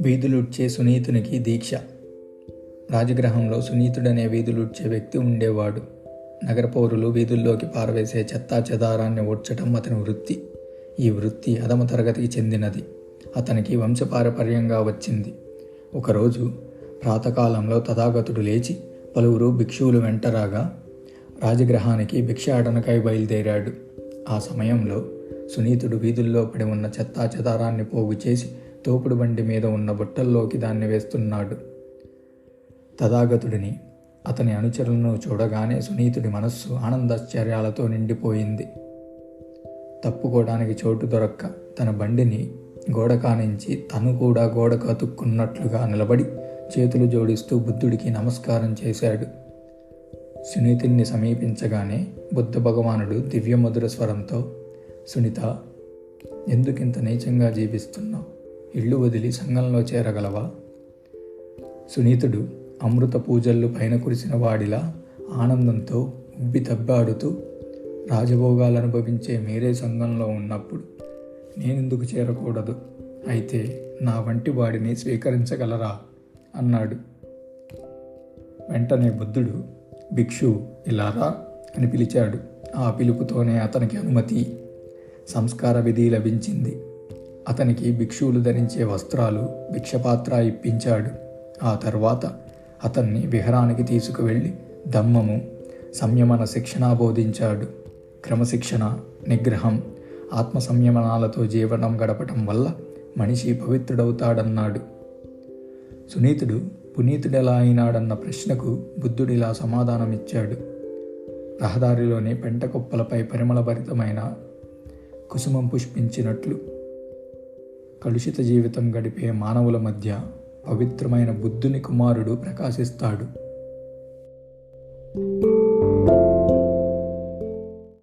వీధులుడ్చే సునీతునికి దీక్ష. రాజగ్రహంలో సునీతుడనే వీధులుడ్చే వ్యక్తి ఉండేవాడు. నగర పౌరులు వీధుల్లోకి పారవేసే చెత్తా చెదారాన్ని ఊడ్చటం అతని వృత్తి. ఈ వృత్తి అధమ తరగతికి చెందినది. అతనికి వంశపారపర్యంగా వచ్చింది. ఒకరోజు ప్రాతకాలంలో తథాగతుడు లేచి పలువురు భిక్షువులు వెంటరాగా రాజగ్రహానికి భిక్షాటనకై బయలుదేరాడు. ఆ సమయంలో సునీతుడు వీధుల్లో పడి ఉన్న చెత్తా చెదారాన్ని పోగు చేసి తోపుడు బండి మీద ఉన్న బుట్టల్లోకి దాన్ని వేస్తున్నాడు. తథాగతుడిని అతని అనుచరులను చూడగానే సునీతుడి మనస్సు ఆనందాశ్చర్యాలతో నిండిపోయింది. తప్పుకోవడానికి చోటు దొరక్క తన బండిని గోడ కానించి తను కూడా గోడకు అతుక్కున్నట్లుగా నిలబడి చేతులు జోడిస్తూ బుద్ధుడికి నమస్కారం చేశాడు. సునీతిని సమీపించగానే బుద్ధ భగవానుడు దివ్యమధుర స్వరంతో సునీత ఎందుకింత నీచంగా జీవిస్తున్నావు? ఇల్లు వదిలి సంఘంలో చేరగలవా? సునీతుడు అమృత పూజల్లో పైన కురిసిన వాడిలా ఆనందంతో ఉబ్బి తబ్బాడుతూ రాజభోగాలు అనుభవించే మీరే సంఘంలో ఉన్నప్పుడు నేనెందుకు చేరకూడదు? అయితే నా వంటి వాడిని స్వీకరించగలరా అన్నాడు. వెంటనే బుద్ధుడు భిక్షు ఇలారా అని పిలిచాడు. ఆ పిలుపుతోనే అతనికి అనుమతి. సంస్కార విధి లభించింది. అతనికి భిక్షువులు ధరించే వస్త్రాలు భిక్షపాత్ర ఇప్పించాడు. ఆ తర్వాత అతన్ని విహారానికి తీసుకువెళ్ళి దమ్మము సంయమన శిక్షణ బోధించాడు. క్రమశిక్షణ నిగ్రహం ఆత్మ సంయమనాలతో జీవనం గడపటం వల్ల మనిషి పవిత్రుడవుతాడన్నాడు. సునీతుడు పునీతుడెలా అయినాడన్న ప్రశ్నకు బుద్ధుడిలా సమాధానమిచ్చాడు. రహదారిలోని పెంట కుప్పలపై పరిమళభరితమైన కుసుమం పుష్పించినట్లు. కలుషిత జీవితం గడిపే మానవుల మధ్య పవిత్రమైన బుద్ధుని కుమారుడు ప్రకాశిస్తాడు.